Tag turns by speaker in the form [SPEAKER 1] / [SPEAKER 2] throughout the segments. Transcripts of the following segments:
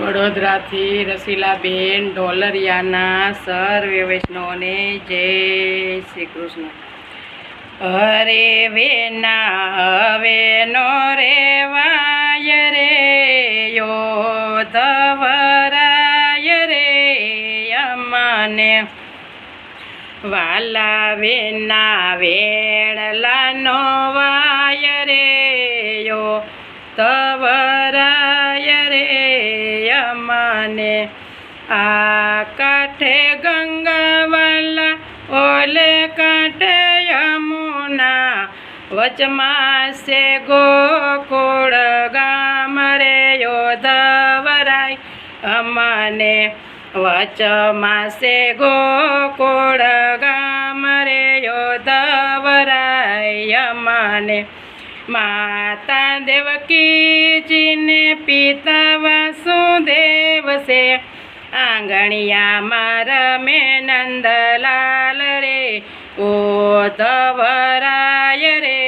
[SPEAKER 1] વડોદરાથી રસીલાબેન ઢોલરિયાના સર્વે વૈષ્ણવને જય શ્રી કૃષ્ણ. હરે વેના હવે નો રેવાય રે યોધવરાય રે અમાને. વાલા વેના વેળલાનો વાય રે, યો તવરાય રે અમને આ કાંઠે ગંગાવાલા ઓલે કાંઠે યમુના. વચમાં છે ગોકુળ ગામ રે યોધવરાય અમને. વચમાં છે ગોકુળ ગામ રે યોધવરાય અમને. માતા દેવકીજીને પિતા વાસુદેવ છે. આંગણિયામાં રમે નંદલાલ રે ઓ ધવરાય રે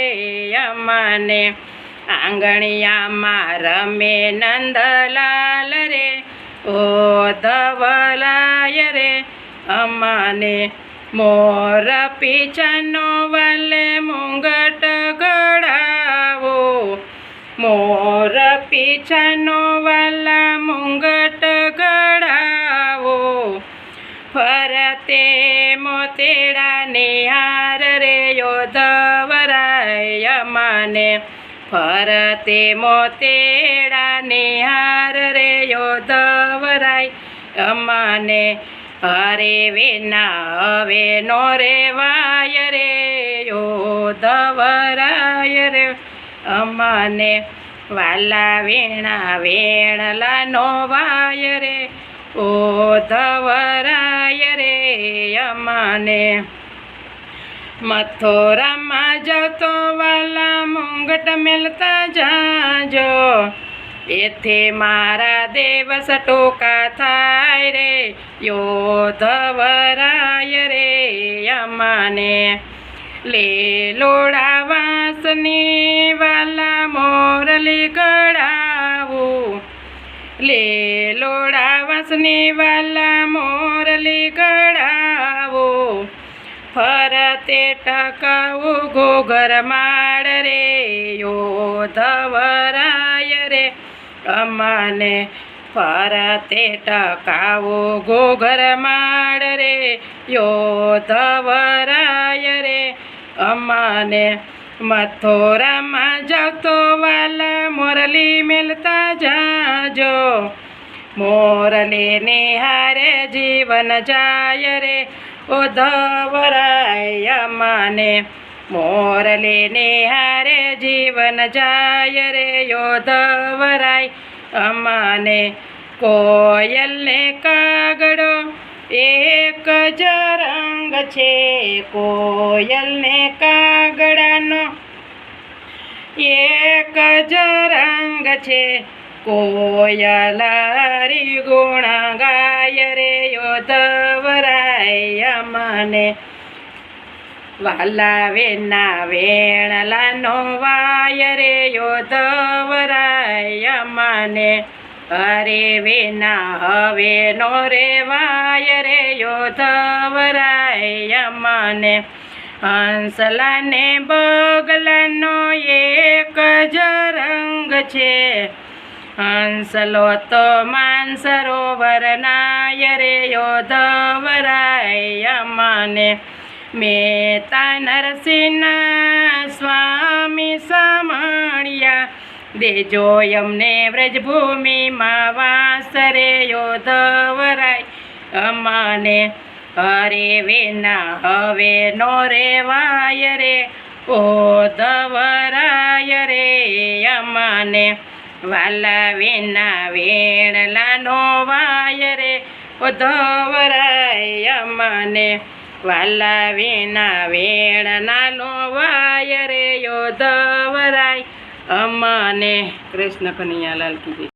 [SPEAKER 1] અમને. આંગણિયામાં રમે નંદલાલ રે ઓ ધવલાય રે અમને. મોર પીછાનો વલે મુંગટ ગળાવો મોર પીછાનો વાલા મુંગટ ગળાવો. ફરતે મોતેડા નિહાર રે યોધવરાય માને. ફરતે મોતેડા નિહાર રે યોધવરાય અમાને હરે વેના, હવે નો રેવાય રે યોધવરાય રે. અમને વાલા વેણા વેણલા નો વાય રે, ઓ ધવરાય રે અમને. મથોરામાં જતો વાલા મુંગટ મેલતા જાજો, એથી મારા દેવસ ટોકા થાય રે યોધવરાય રે અમને. લીલોડા વાસની વાલા મોરલી ગળાવું લીલોડા વાસની વાલા મોરલી કડાવો ફરતે ટકાવું ઘોઘર માળ રે, યો ધવરાય રે. અમને ફરતે ટકાવો ઘોઘર માળ રે યોધવરાય રે અમને મથોરામાં જતો વાલા મોરલી મેલતા જાજો. મોરલી નિહારે જીવન જાય રે ઓ ધવરાય મને. મોરલી નિહારે જીવન જાય રે યોધવરાય અમાને કોયલને કાગડો એક જ રંગ છે કોયલને કાગડાનો. એક જ રંગ છે કોયલારી ગુણ ગાય રે યોધવરાય મને. વાલા વેના વેણલાનો વાય રે યોધવરાય મને. હરે વેના, હવે નો રે વાય રે યોધવરાય મને હંસલાને બગલાનો એક જ રંગ છે. હંસલો તો માનસરોવર નાય રે યોધવરાય મને મેતા નરસિંહના દેજો અમને વ્રજભૂમિમાં વાસ રે યોધવરાય. અમાને હરે વેના, હવે નો રેવાય રે. ઓ ધવરાય રે, અમાને વાલા વેના, વેણલાનો વાય રે. ઓ ધવરાય, અમાને વાલા વેના વેણનાનો વાય રે યોધવરાય અને કૃષ્ણ કનૈયાલાલ કીધી.